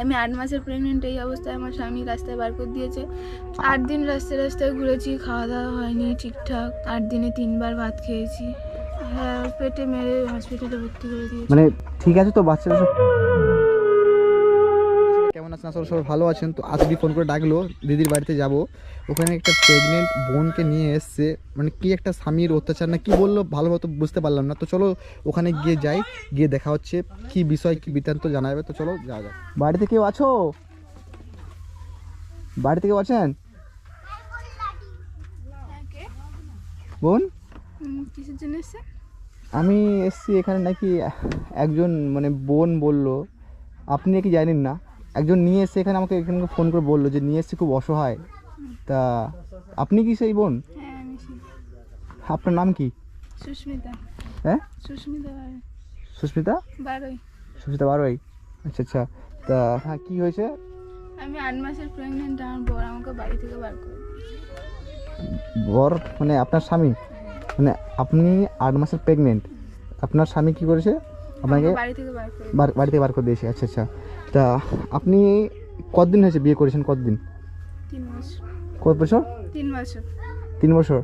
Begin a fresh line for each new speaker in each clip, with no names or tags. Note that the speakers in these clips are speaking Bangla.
আমি আট মাসের প্রেগনেন্ট এই অবস্থায়, আমার স্বামী রাস্তায় বার করে দিয়েছে। আট দিন রাস্তায় রাস্তায় ঘুরেছি, খাওয়া দাওয়া হয়নি ঠিকঠাক। আট দিনে তিনবার ভাত খেয়েছি। হ্যাঁ পেটে মেরে হসপিটালে ভর্তি করে দিয়েছি।
মানে ঠিক আছে তো, বাচ্চারা আছেন আসলে সবাই ভালো আছেন তো আজকে ফোন করে ডাকলো দিদির বাড়িতে যাব। ওখানে একটা প্রেগনেন্ট বোনকে নিয়ে এসছে। মানে কি একটা স্বামীর অত্যাচার না কি বলল ভালো মতো বুঝতে পারলাম না। তো চলো ওখানে গিয়ে যাই গিয়ে দেখা হচ্ছে কি বিষয় কি বৃত্তান্ত জানা যাবে। তো চলো যাওয়া যাক। বাড়িতে কেউ আছো? বাড়িতে কেউ আছেন? বোন?
কিসের জন্য এসছে
আমি এসছি এখানে নাকি একজন মানে বোন বলল। আপনি কি জানেন না? একজন নিয়ে এসে এখানে আমাকে এখানে ফোন করে বলল যে নিয়ে এসছে খুব অসহায়। তা আপনি কি সেই বোন?
হ্যাঁ
আপনার নাম কি?
সুস্মিতা।
হ্যাঁ?
সুস্মিতা
সুস্মিতা?
বারোই।
সুস্মিতা বারোই? আচ্ছা আচ্ছা। তা হ্যাঁ কী হয়েছে?
আমি আট মাসের প্রেগনেন্ট আমার বর আমাকে বাড়ি থেকে বার করে
বর মানে আপনার স্বামী? মানে আপনি আট মাসের প্রেগনেন্ট আপনার স্বামী কি করেছে? আপনাকে
বাড়ি থেকে বার করে
দিয়েছে আচ্ছা আচ্ছা। তা আপনি কতদিন হয়েছে বিয়ে করেছেন? কতদিন? কত বছর?
তিন বছর।
তিন বছর।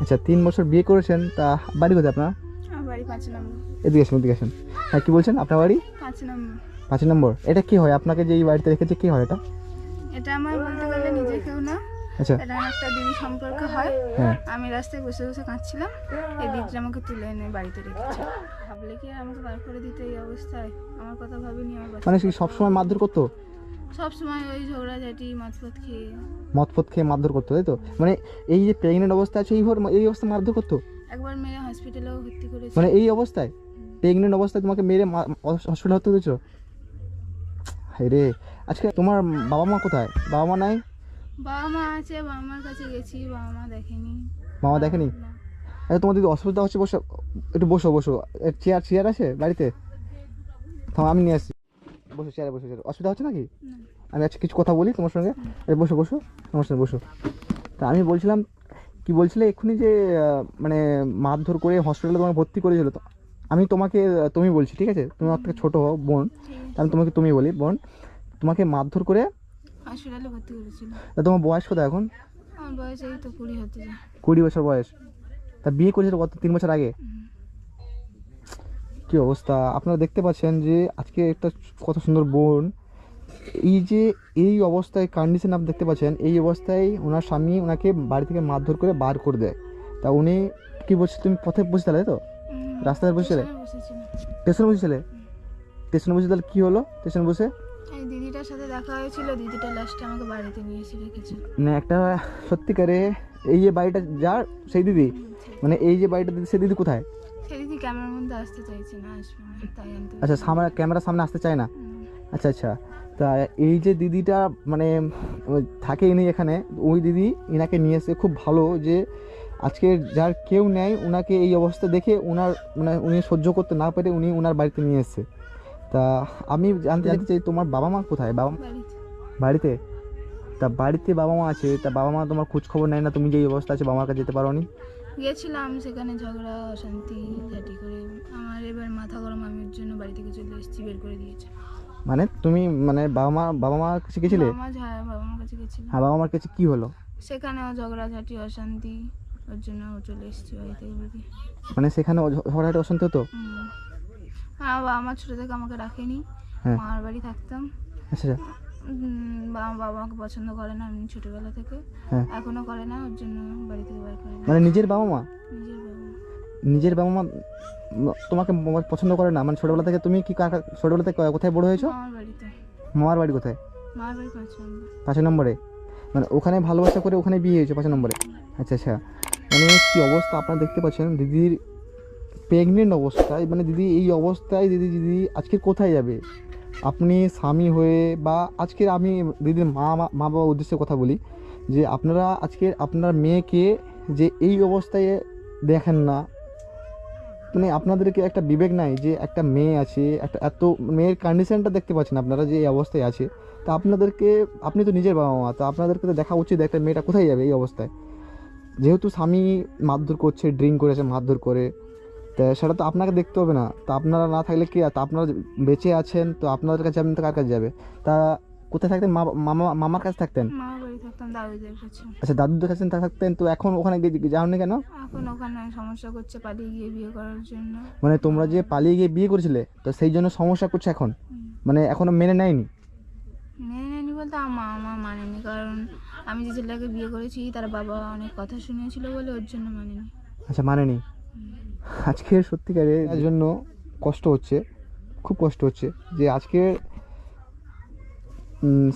আচ্ছা তিন বছর বিয়ে করেছেন তা বাড়ি কোথায় আপনার?
আমার পাঁচ নম্বর।
এদিকে আসুন এদিকে আসুন। হ্যাঁ কী বলছেন? আপনার বাড়ি?
পাঁচ নম্বর।
পাঁচ নম্বর। এটা কি হয়? আপনাকে যে এই বাড়িতে রেখেছে কি হয় এটা?
এটা আমার বলতে গেলে নিজে কেউ না।
আচ্ছা।
একটা দিদি সম্পর্ক হয়।
হ্যাঁ।
আমি রাস্তায় বসে বসে কাঁদছিলাম। এই দিদিটা আমাকে তুলে এনে বাড়িতে রেখেছে। ভাবলে কি আমাকে বার করে দিতে এই অবস্থায়? আমার কথা ভাবিনি আমার
মানে সে সবসময় মারধর করতো?
সব সময় ওই ঝগড়াঝাটি খেয়ে।
খেয়ে মারধর করতো তাই তো? মানে এই যে প্রেগনেন্ট অবস্থা আছে এই ভর- এই অবস্থায় মারধর করতো?
একবার মেয়ে হসপিটালেও ভর্তি করেছে।
মানে এই অবস্থায়? প্রেগনেন্ট অবস্থায় তোমাকে মেরে হসপিটাল হতে হায় রে। আজকে তোমার বাবা মা কোথায়? বাবা মা নাই?
বাবা মা আছে বাবা মার কাছে গেছি বাবা মা দেখেনি।
মামা দেখেনি?
না।
আচ্ছা তোমার যদি অসুবিধা হচ্ছে বসো। একটু বসো বসো। চেয়ার চেয়ার আছে বাড়িতে? থাম আমি নিয়ে আসছি। বসো চেয়ারে বসো চেয়ারে অসুবিধা হচ্ছে নাকি?
না।
আমি আজকে কিছু কথা বলি তোমার সঙ্গে? এই বসো বসো। তোমার সঙ্গে বসো। তা আমি বলছিলাম কি বলছিলে এক্ষুনি যে আহ, মানে মারধর করে হসপিটালে তোমাকে ভর্তি করেছিল তো? আমি তোমাকে আহ, তুমি বলছি ঠিক আছে? তুমি আমার থেকে ছোটো হও বোন। তা আমি তোমাকে তুমি বলি বোন। তোমাকে মারধর করে
হসপিটালে ভর্তি করেছিল।
তা তোমার বয়স কোথায় এখন?
আমার বয়স এই তো কুড়ি হতে যায়
কুড়ি বছর বয়স। তা বিয়ে করেছিল কত তিন বছর আগে? কি অবস্থা? আপনারা দেখতে পাচ্ছেন যে আজকে একটা কত সুন্দর বোন। এই যে এই অবস্থায় কন্ডিশন আপনি দেখতে পাচ্ছেন এই অবস্থায় ওনার স্বামী ওনাকে বাড়ি থেকে মারধর করে বার করে দেয়। তা উনি কি বলছে? তুমি পথে বসে তাহলে তো? রাস্তায় বসেছিলে?
স্টেশনে
বসেছিলে? স্টেশনে বসে তাহলে কী হলো? স্টেশনে বসে?
দিদিটার সাথে দেখা হয়েছিল দিদিটা লাস্টে আমাকে বাড়িতে নিয়ে এসে রেখেছে
মানে একটা সত্যিকারে এই যে বাড়িটা যার সেই দিদি? মানে এই যে বাড়িটা দিদি সেই দিদি কোথায়?
সে দিদি ক্যামেরার মধ্যে আসতে চাইছে না আসবে না তাই আনতে
আচ্ছা সামনে ক্যামেরার সামনে আসতে চায় না? আচ্ছা আচ্ছা। তা এই যে দিদিটা মানে থাকে ইনি এখানে ওই দিদি ইনাকে নিয়ে এসে খুব ভালো যে আজকে যার কেউ নেয় ওনাকে এই অবস্থা দেখে ওনার মানে উনি সহ্য করতে না পেরে উনি ওনার বাড়িতে নিয়ে এসছে। তা আমি জানতে জানতে চাই তোমার বাবা মা কোথায়? বাবা মা
বাড়িতে।
তা বাড়িতে বাবা মা আছে তা বাবা মা তোমার খোঁজ খবর নেয় না? তুমি যে এই অবস্থা আছে বাবা মার কাছে যেতে পারো নি
গেছিলাম সেখানে ঝগড়া অশান্তি ঝাঁটি করে। আমার এবার মাথা গরম আমি ওর জন্য বাড়ি থেকে চলে এসেছি বের করে দিয়েছে।
মানে তুমি মানে বাবা মা বাবা মার কাছে গেছিলে?
বাবা মা হ্যাঁ বাবা মার কাছে গেছিলাম
হ্যাঁ বাবা মার কাছে কি হলো?
সেখানেও ঝগড়া ঝাঁটি অশান্তি ওর জন্য চলে এসেছি বাড়ি থেকে
মানে সেখানে ঝগড়াটা অশান্তি হতো।
হ্যাঁ বাবা মা ছোটো থেকে আমাকে রাখেনি
হ্যাঁ।
মামার বাড়ি থাকতাম।
আচ্ছা।
বাবা বাবা আমাকে পছন্দ করে না আমি ছোটোবেলা থেকে।
হ্যাঁ।
এখনও করে না ওর জন্য বাড়ি থেকে বার করে।
মানে নিজের বাবা মা?
নিজের বাবা
নিজের বাবা মা তোমাকে পছন্দ করে না? মানে ছোটবেলা থেকে তুমি কি ছোটবেলা থেকে কোথায় বড় হয়েছো?
মামার বাড়িতে।
মামার বাড়ি কোথায়?
মামার বাড়ি পাঁচ নম্বর।
পাঁচ নম্বরে? মানে ওখানে ভালোবাসা করে ওখানে বিয়ে হয়েছে পাঁচ নম্বরে? আচ্ছা আচ্ছা। মানে কি অবস্থা আপনারা দেখতে পাচ্ছেন? দিদির প্রেগনেন্ট অবস্থায় মানে দিদি এই অবস্থায় দিদি দিদি আজকে কোথায় যাবে? আপনি স্বামী হয়ে বা আজকের আমি দিদির মা মা বাবার উদ্দেশ্যে কথা বলি, যে আপনারা আজকে আপনার মেয়েকে যে এই অবস্থায় দেখেন না মানে আপনাদেরকে একটা বিবেক নাই যে একটা মেয়ে আছে, একটা এত মেয়ের কন্ডিশনটা দেখতে পাচ্ছেন আপনারা যে এই অবস্থায় আছে, তা আপনাদেরকে, আপনি তো নিজের বাবা মা, তো আপনাদেরকে তো দেখা উচিত একটা মেয়েটা কোথায় যাবে এই অবস্থায়? যেহেতু স্বামী মারধর করছে ড্রিঙ্ক করেছে, মারধর করে তা সেটা তো আপনাকে দেখতে হবে না। তো আপনারা না থাকলে কি তা আপনারা বেঁচে আছেন তো আপনাদের কাছে আপনি তো কার কাছে যাবে? তা কোথায় থাকতেন? মামা মামার কাছে থাকতেন? আচ্ছা দাদুদের কাছে তা থাকতেন তো এখন ওখানে যাওনি কেন?
এখন ওখানে সমস্যা করছে পালিয়ে গিয়ে বিয়ে করার জন্য।
মানে তোমরা যে পালিয়ে গিয়ে বিয়ে করেছিলে তো সেই জন্য সমস্যা করছে এখন? মানে এখনও মেনে নেয়নি?
মেনে নেয়নি বলতে আমার মানেনি কারণ আমি যে ছেলেটাকে বিয়ে করেছি তার বাবা অনেক কথা শুনিয়েছিল বলে ওর জন্য মানেনি।
আচ্ছা মানেনি? আজকে সত্যিকারের এর জন্য কষ্ট হচ্ছে খুব কষ্ট হচ্ছে যে আজকে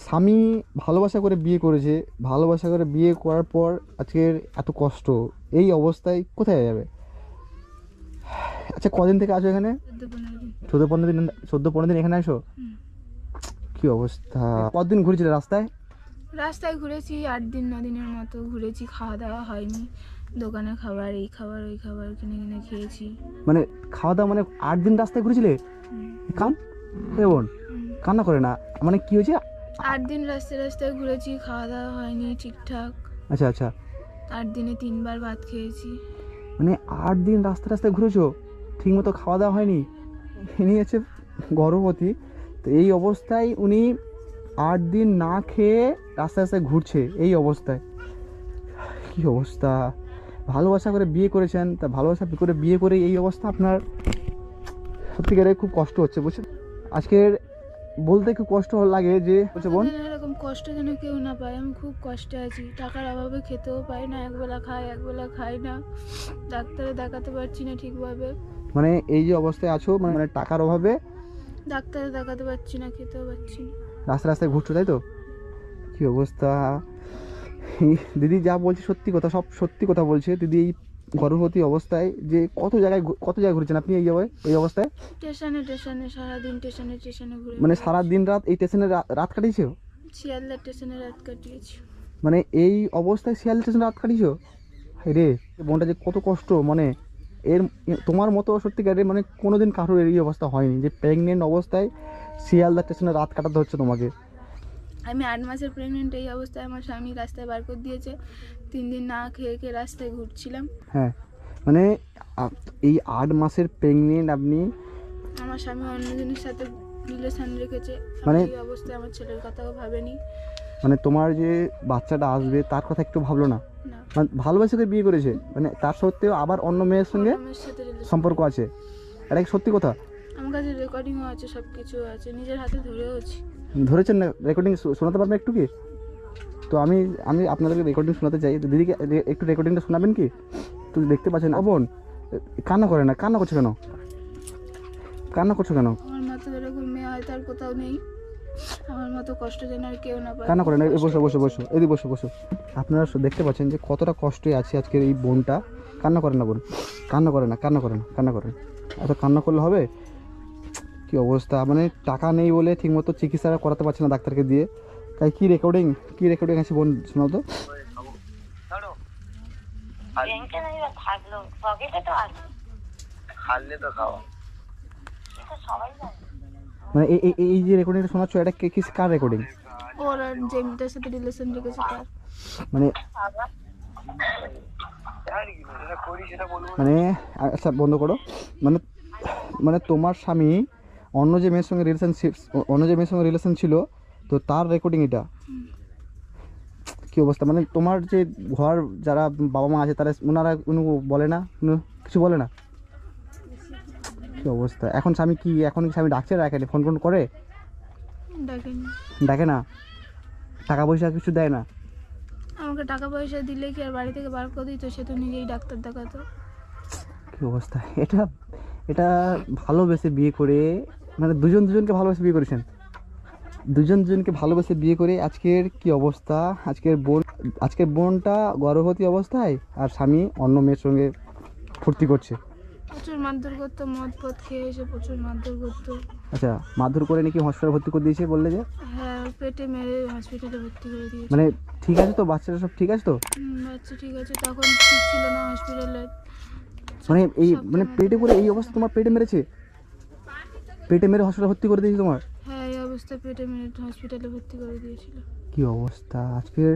স্বামী ভালোবাসা করে বিয়ে করেছে ভালোবাসা করে বিয়ে করার পর আজকের এত কষ্ট এই অবস্থায় কোথায় যাবে? আচ্ছা কদিন থেকে আছো এখানে?
চোদ্দ পনেরো দিন
চোদ্দ পনেরো দিন এখানে আসো। কি অবস্থা? কতদিন ঘুরেছিলে রাস্তায়?
রাস্তায় ঘুরেছি আট দিন ন দিনের মতো ঘুরেছি খাওয়া দাওয়া হয়নি। দোকানে খাবার এই খাবার ওই খাবার কিনে কিনে খেয়েছি।
মানে খাওয়া দাওয়া মানে আট দিন রাস্তায় ঘুরেছিলে? এ বোন কান্না করে না। মানে কি হয়েছে?
আট দিন রাস্তায় রাস্তায় ঘুরেছি খাওয়া দাওয়া হয়নি ঠিকঠাক।
আচ্ছা আচ্ছা।
আট দিনে তিনবার ভাত খেয়েছি।
মানে আট দিন রাস্তা রাস্তায় ঘুরেছো? ঠিক মতো খাওয়া দাওয়া হয়নি? ইনি হচ্ছে গর্ভবতী। তো এই অবস্থায় উনি আট দিন না খেয়ে রাস্তায় রাস্তায় ঘুরছে এই অবস্থায়। কি অবস্থা? ভালোবাসা করে বিয়ে করেছেন তা ভালোবাসা করে বিয়ে করে এই অবস্থা আপনার সত্যিকারে খুব কষ্ট হচ্ছে বুঝছেন? আজকের বলতে খুব কষ্ট লাগে যে বলছে বোন?
এরকম কষ্ট যেন কেউ না পায়। আমি খুব কষ্টে আছি। টাকার অভাবে খেতেও পাই না একবেলা খাই একবেলা খাই না। ডাক্তারে দেখাতে পারছি না ঠিকভাবে।
মানে এই যে অবস্থায় আছো মানে মানে টাকার অভাবে?
ডাক্তারে দেখাতে পারছি না খেতেও পারছি না।
রাস্তা রাস্তায় ঘুরছো তাই তো? কি অবস্থা? দিদি যা বলছে সত্যি কথা সব সত্যি কথা বলছে। দিদি এই গর্ভবতী অবস্থায় যে কত জায়গায় কত জায়গায় ঘুরেছেন আপনি এই জায়গায় এই অবস্থায়?
স্টেশনে স্টেশনে সারাদিন স্টেশনে স্টেশনে ঘুরে
মানে সারা দিন রাত এই স্টেশনে রাত কাটিয়েছো?
শিয়ালদা স্টেশনে রাত কাটিয়েছি।
মানে এই অবস্থায় শিয়াল স্টেশনে রাত কাটিয়েছো? রে বোনটা যে কত কষ্ট মানে এর তোমার মতো সত্যিকারে মানে কোনোদিন কারোর এই অবস্থা হয়নি যে প্রেগনেন্ট অবস্থায় শিয়ালদা স্টেশনে রাত কাটাতে হচ্ছে তোমাকে।
আমি আট মাসের প্রেগনেন্ট এই অবস্থায় আমার স্বামী রাস্তায় বার করে দিয়েছে। তিন দিন না খেয়ে খেয়ে রাস্তায় ঘুরছিলাম।
হ্যাঁ মানে এই আট মাসের প্রেগনেন্ট আপনি
আমার স্বামী অন্যজনের সাথে রিলেশন রেখেছে।
মানে-
এই অবস্থায় আমার ছেলের কথাও ভাবেনি।
মানে তোমার যে বাচ্চাটা আসবে তার কথা একটু ভাবলো না? মানে ভালোবাসে করে বিয়ে করেছে? মানে তার সত্ত্বেও আবার অন্য মেয়ের সঙ্গে সম্পর্ক আছে? এটা কি সত্যি কথা?
আমার কাছে রেকর্ডিংও আছে সব কিছু আছে। নিজের হাতে ধরেওছি।
ধরেছেন না রেকর্ডিং শোনাতে পারবেন একটু কি? তো আমি আমি আপনাদেরকে রেকর্ডিং শোনাতে চাই। তো দিদিকে একটু রেকর্ডিংটা শোনাবেন কি? তুই দেখতে পাচ্ছেন অবন কান্না করে না কান্না করছ কেন? কান্না করছ কেন?
আমার এরকম মেয়ে কোথাও নেই। আমার মতো কষ্ট যেন আর কেউ না
কান্না করে না বসো বসো বসো এদিকে বসো বসো। আপনারা দেখতে পাচ্ছেন যে কতটা কষ্টে আছে আজকের এই বোনটা। কান্না করে না বোন কান্না করে না কান্না করে না কান্না করে না। এত কান্না করলে হবে? কি অবস্থা? মানে টাকা নেই বলে ঠিকমতো চিকিৎসা করাতে পারছে না ডাক্তারকে দিয়ে। তাই কি রেকর্ডিং কি রেকর্ডিং আছে বোন শোনাও তো। মানে এই এই- এই যে রেকর্ডিংটা শোনাচ্ছ এটা কে কি কার রেকর্ডিং
ওর যে মেয়েটার সাথে রিলেশন রেখেছে তার।
মানে। মানে আচ্ছা বন্ধ করো। মানে মানে তোমার স্বামী অন্য যে মেয়ের সঙ্গে রিলেশনশিপ অন্য যে মেয়ের সঙ্গে রিলেশন ছিল তো তার রেকর্ডিং এটা। কি অবস্থা? মানে তোমার যে ঘর যারা বাবা মা আছে তারা ওনারা কোনো বলে না? কিছু বলে না? কি অবস্থা? এখন স্বামী কি এখন কি স্বামী ডাকছে রাখেনি ফোন ফোন করে? ডাকে না? টাকা পয়সা কিছু দেয় না?
আমাকে টাকা পয়সা দিলে কি আর বাড়ি থেকে বার করে দিত? সে তো নিজেই ডাক্তার দেখাতো।
কি অবস্থা? এটা এটা ভালোবেসে বিয়ে করে মানে দুজন দুজনকে ভালোবেসে বিয়ে করেছেন। দুজন দুজনকে ভালোবেসে বিয়ে করে আজকের কি অবস্থা? আজকের বোন আজকের বোনটা গর্ভবতী অবস্থায় আর স্বামী অন্য মেয়ের সঙ্গে ফুর্তি করছে।
প্রচুর মারধর করতো মদ পদ খেয়ে এসে প্রচুর মারধর করতো।
আচ্ছা মারধর করে নাকি হসপিটালে ভর্তি করে দিয়েছে বললে যে?
হ্যাঁ পেটে মেরে হসপিটালে ভর্তি করে দিয়েছে।
মানে ঠিক আছে তো বাচ্চারা সব ঠিক আছে তো?
বাচ্চা ঠিক আছে তখন ঠিক ছিল না হসপিটালে
মানে এই মানে পেটে করে এই অবস্থা তোমার পেটে মেরেছে? পেটে মেরে হসপিটালে ভর্তি করে দিয়েছে তোমার?
হ্যাঁ এই অবস্থায় পেটে মেরে হসপিটালে ভর্তি করে দিয়েছিল।
কি অবস্থা? আজকের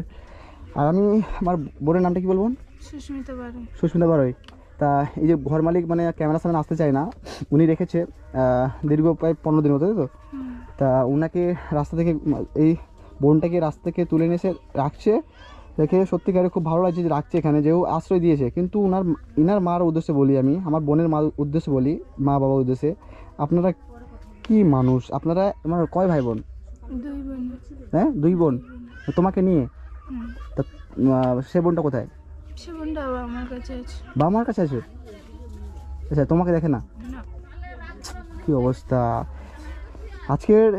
আর আমি আমার বোনের নামটা কি বলব?
সুস্মিতা বারে
সুস্মিতা বারোই। তা তা এই যে ঘর মালিক মানে ক্যামেরার সামনে আসতে চায় না উনি রেখেছে দীর্ঘ প্রায় পনেরো দিন মতো তাই তো? তা ওনাকে রাস্তা থেকে এই বোনটাকে রাস্তা থেকে তুলে নিয়ে এসে রাখছে দেখে সত্যিকারে খুব ভালো লাগছে যে রাখছে এখানে যেও আশ্রয় দিয়েছে। কিন্তু ওনার ইনার মার উদ্দেশ্যে বলি আমি আমার বোনের মার উদ্দেশ্যে বলি মা বাবার উদ্দেশ্যে আপনারা কি মানুষ? আপনারা আমার কয় ভাই বোন। হ্যাঁ? দুই বোন? তোমাকে নিয়ে? তা সে বোনটা কোথায়?
সে আমার কাছে আছে।
বাবা মার কাছে আছে? আচ্ছা তোমাকে দেখে না? কি অবস্থা? আজকের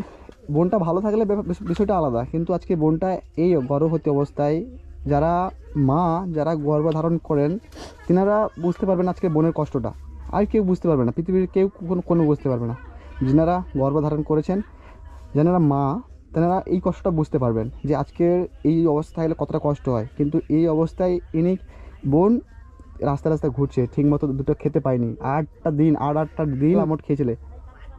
বোনটা ভালো থাকলে বিষয়টা আলাদা। কিন্তু আজকে বোনটা এই গর্ভবতী অবস্থায় যারা মা, যারা গর্ভধারণ করেন, তিনারা বুঝতে পারবেন আজকে বোনের কষ্টটা। আর কেউ বুঝতে পারবে না। পৃথিবীর কেউ কোনো কোনো বুঝতে পারবে না। যিনারা গর্ভধারণ করেছেন, যেনারা মা, তেনারা এই কষ্টটা বুঝতে পারবেন যে আজকের এই অবস্থায় হলে কতটা কষ্ট হয়। কিন্তু এই অবস্থায় ইনি বোন রাস্তা রাস্তায় ঘুরছে, ঠিকমতো দুটো খেতে পায়নি। আটটা দিন আট আটটা দিন আমট খেয়েছিলে।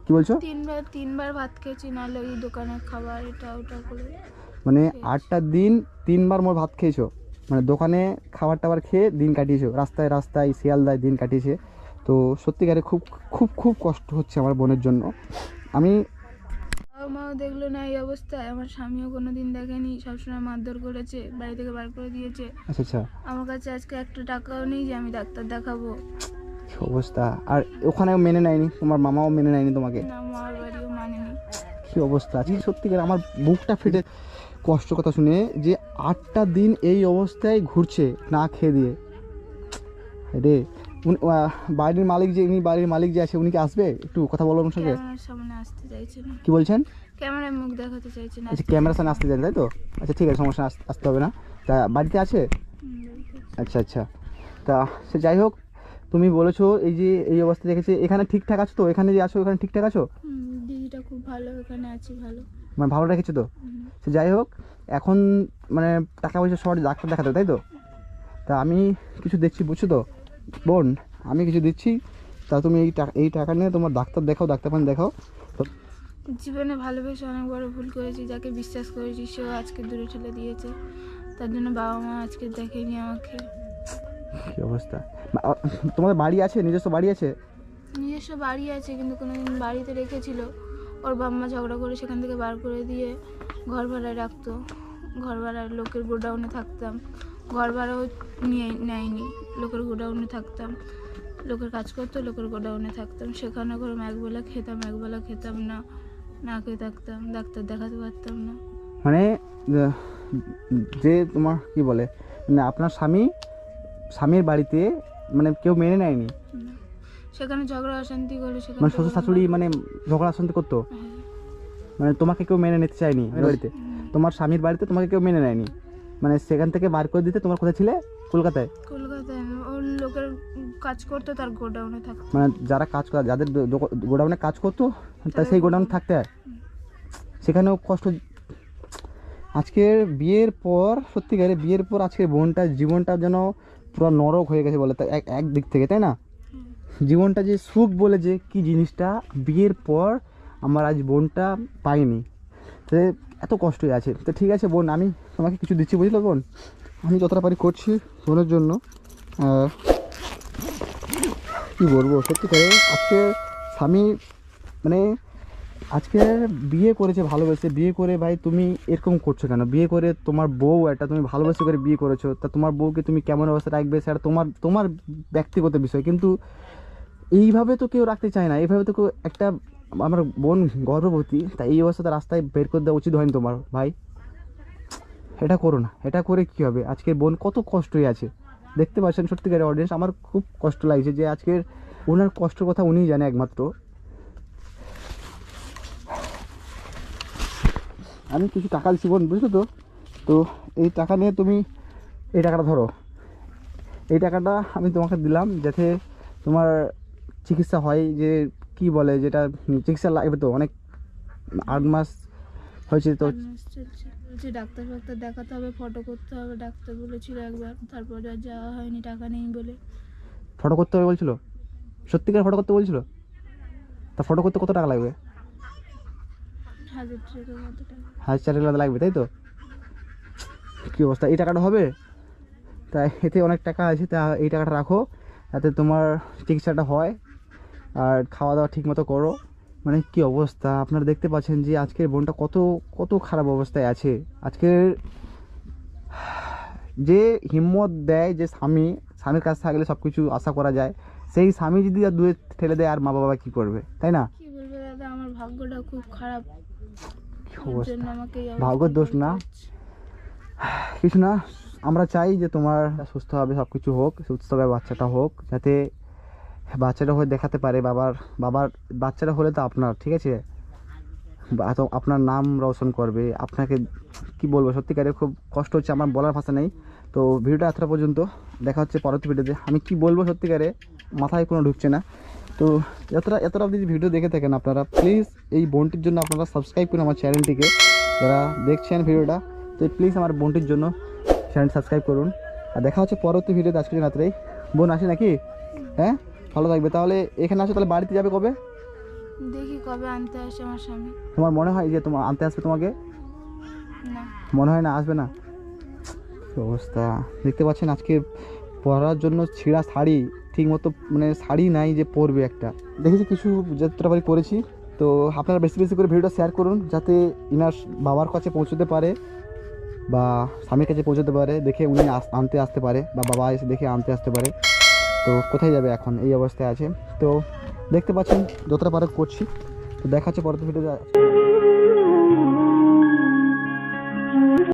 কি বলছো?
তিনবার তিনবার ভাত খেয়েছি নাহলে ওই দোকানের খাবার এটা ওটা করে।
মানে আটটা দিন তিনবার মোর ভাত খেয়েছো? মানে দোকানে খাবার টাবার খেয়ে দিন কাটিয়েছো? রাস্তায় রাস্তায় শিয়ালদায় দিন কাটিয়েছে। তো সত্যিকারে খুব খুব খুব কষ্ট হচ্ছে আমার বোনের জন্য। আমি
বাবা মাও দেখল না এই অবস্থায় আমার স্বামীও কোনো দিন দেখেনি সবসময় মারধর করেছে বাড়ি থেকে বার করে দিয়েছে।
আচ্ছা আচ্ছা।
আমার কাছে আজকে একটা টাকাও নেই যে আমি ডাক্তার দেখাবো।
অবস্থা? আর ওখানেও মেনে নেয়নি? তোমার মামাও মেনে নেয়নি তোমাকে? কি অবস্থা? আজকে সত্যিকার আমার বুকটা ফেটে কষ্ট কথা শুনে যে আটটা দিন এই অবস্থায় ঘুরছে না খেয়ে দিয়ে। রে। উনি- বাড়ির মালিক যে উনি বাড়ির মালিক যে আছে উনি কি আসবে? একটু কথা বলব
চাইছে না।
কি বলছেন?
ক্যামেরায় মুখ দেখাতে
আচ্ছা ক্যামেরার সামনে আসতে চান তাই তো? আচ্ছা ঠিক আছে সমস্যা আসতে হবে না। তা বাড়িতে আছে। আচ্ছা আচ্ছা। তা সে যাই হোক তুমি বলেছ এই যে এই অবস্থা দেখেছে এখানে ঠিকঠাক আছো তো? এখানে যে আছো এখানে ঠিকঠাক আছো?
দিদিটা খুব ভালো এখানে আছি ভালো।
মানে ভালো রেখেছো তো? সে যাই হোক এখন মানে টাকা পয়সা সবার ডাক্তার দেখাতে তাই তো? তা আমি কিছু দেখছি বুঝছ তো? বোন আমি কিছু দিচ্ছি তা তুমি এই টাকা এই টাকা নিয়ে তোমার ডাক্তার দেখাও ডাক্তার পান দেখাও
জীবনে ভালোবেসে অনেক বড় ভুল করেছি যাকে বিশ্বাস করেছি সেও আজকে দূরে ঠেলে দিয়েছে। তার জন্য বাবা মা আজকে দেখেনি আমাকে।
কী অবস্থা? তোমাদের বাড়ি আছে? নিজস্ব বাড়ি আছে?
নিজস্ব বাড়ি আছে কিন্তু কোনোদিন বাড়িতে রেখেছিল। ওর বাম্মা ঝগড়া করে সেখান থেকে বার করে দিয়ে ঘর ভাড়ায় রাখতো। ঘর ভাড়ার লোকের গোডাউনে থাকতাম। ঘর ভাড়াও নিয়ে নেয়নি লোকের গোডাউনে থাকতাম। লোকের কাজ করতো লোকের গোডাউনে থাকতাম। সেখানে করে একবেলা খেতাম একবেলা খেতাম না না খেয়ে থাকতাম। ডাক্তার দেখাতে পারতাম না।
মানে যে তোমার কি বলে মানে আপনার স্বামী স্বামীর বাড়িতে মানে কেউ মেনে নেয়নি।
সেখানে ঝগড়া অশান্তি করে সেখানে
মানে শ্বশুর শাশুড়ি মানে ঝগড়া শান্তি করতো?
হ্যাঁ।
মানে তোমাকে কেউ মেনে নিতে চায়নি বাড়িতে। তোমার স্বামীর বাড়িতে তোমাকে কেউ মেনে নেয়নি। মানে সেখান থেকে বার করে দিতে তোমার কোথায় ছিলে? কলকাতায়।
কলকাতায় ওর লোকের কাজ করতো তার গোডাউনে থাকতো।
মানে যারা কাজ করে যাদের গোডাউনে কাজ করতো তা সেই গোডাউনে। থাকতে হয়। সেখানেও কষ্ট। আজকের বিয়ের পর সত্যিকারে বিয়ের পর আজকের বোনটার জীবনটা যেন পুরো নরক হয়ে গেছে বলে এক দিক থেকে, তাই না? জীবনটা যে সুখ বলে যে কি জিনিসটা, বিয়ের পর আমার আজ বোনটা পাইনি তো এত কষ্টই আছে। তো ঠিক আছে বোন, আমি তোমাকে কিছু দিচ্ছি, বুঝলো বোন? আমি যতটা পারি করছি বোনের জন্য। কী বলব, সত্যি করে আজকে স্বামী মানে আজকে বিয়ে করেছে, ভালোবেসে। বিয়ে করে ভাই তুমি এরকম করছ কেন? বিয়ে করে তোমার বউ একটা তুমি ভালোবেসে করে বিয়ে করেছ, তা তোমার বউকে তুমি কেমন অবস্থা রাখবে সেটা তোমার তোমার ব্যক্তিগত বিষয়। কিন্তু এইভাবে তো কেউ রাখতে চায় না। এইভাবে তো কেউ একটা আমার বোন গর্ভবতী তা এই অবস্থাতে রাস্তায় বের করে দেওয়া উচিত হয়নি তোমার, ভাই। এটা করো না। এটা করে কি হবে? আজকে বোন কত কষ্টই আছে। দেখতে পাচ্ছেন সত্যিকারের অডিয়েন্স আমার খুব কষ্ট লাগছে যে আজকের ওনার কষ্টের কথা উনিই জানে একমাত্র। আমি কিছু টাকা দিচ্ছি বোন বুঝলো তো? তো এই টাকা নিয়ে তুমি এই টাকাটা ধরো। এই টাকাটা আমি তোমাকে দিলাম যাতে তোমার চিকিৎসা হয় যে কি বলে যেটা চিকিৎসা লাগবে তো অনেক আট মাস হয়েছে তো।
বলছে ডাক্তার ফাক্তার দেখাতে হবে ফটো করতে হবে ডাক্তার বলেছিল একবার তারপরে আর যাওয়া হয়নি টাকা নেই বলে।
ফটো করতে হবে বলছিল? সত্যিকার ফটো করতে বলছিল? তা ফটো করতে কত টাকা লাগবে?
হাজার টাকার মতো
লাগবে তাই তো? কী অবস্থা? এই টাকাটা হবে? তা এতে অনেক টাকা আছে তা এই টাকাটা রাখো যাতে তোমার চিকিৎসাটা হয় আর খাওয়া দাওয়া ঠিক মতো করো। মানে কি অবস্থা? আপনারা দেখতে পাচ্ছেন যে আজকের বোনটা কত কত খারাপ অবস্থায় আছে। আজকের যে হিম্মত দেয় যে স্বামী স্বামীর কাছে থাকলে সব কিছু আশা করা যায় সেই স্বামী যদি আর দূরে ঠেলে দেয় আর মা বাবা কি করবে? তাই না?
কি বলব দাদা আমার ভাগ্যটা খুব খারাপ।
কি অবস্থা
জন্য
ভাগ্যের দোষ না। কিছু না আমরা চাই যে তোমার সুস্থ হবে সব কিছু হোক সুস্থ হবে বাচ্চাটা হোক যাতে বাচ্চাটা হয়ে দেখাতে পারে বাবার বাবার বাচ্চাটা হলে তো আপনার ঠিক আছে? আপনার নাম রোশন করবে আপনাকে কি বলব সত্যিকারে খুব কষ্ট হচ্ছে আমার বলার ভাষা নেই। তো ভিডিওটা এতটা পর্যন্ত দেখা হচ্ছে পরবর্তী ভিডিওতে। আমি কি বলব সত্যিকারে মাথায় কোনো ঢুকছে না। তো এতটা এতটা অবধি ভিডিও দেখে থাকেন আপনারা প্লিজ এই বোনটির জন্য আপনারা সাবস্ক্রাইব করুন আমার চ্যানেলটিকে যারা দেখছেন ভিডিওটা তো প্লিজ আমার বোনটির জন্য চ্যানেল সাবস্ক্রাইব করুন। আর দেখা হচ্ছে পরবর্তী ভিডিওতে আজকে রাত্রেই। বোন আসে নাকি? হ্যাঁ? ভালো থাকবে। তাহলে এখানে আসো তাহলে বাড়িতে যাবে কবে?
দেখি কবে আনতে আসে আমার স্বামী।
তোমার মনে হয় যে তোমার আনতে আসবে তোমাকে?
না।
মনে হয় না আসবে না? অবস্থা? দেখতে পাচ্ছেন আজকে পরার জন্য ছিঁড়া শাড়ি। ঠিক মতো মানে শাড়ি নাই যে পরবে একটা। দেখেছি কিছু যতটা করেছি তো আপনারা বেশি বেশি করে ভিডিওটা শেয়ার করুন যাতে ইনার বাবার কাছে পৌঁছতে পারে বা স্বামীর কাছে পৌঁছতে পারে, দেখে উনি আনতে আসতে পারে বা বাবা এসে দেখে আনতে আসতে পারে। তো কোথায় যাবে এখন? এই অবস্থায় আছে। তো দেখতে পাচ্ছেন যতটা পারে করছি। তো দেখা হচ্ছে পরবর্তী ভিডিওতে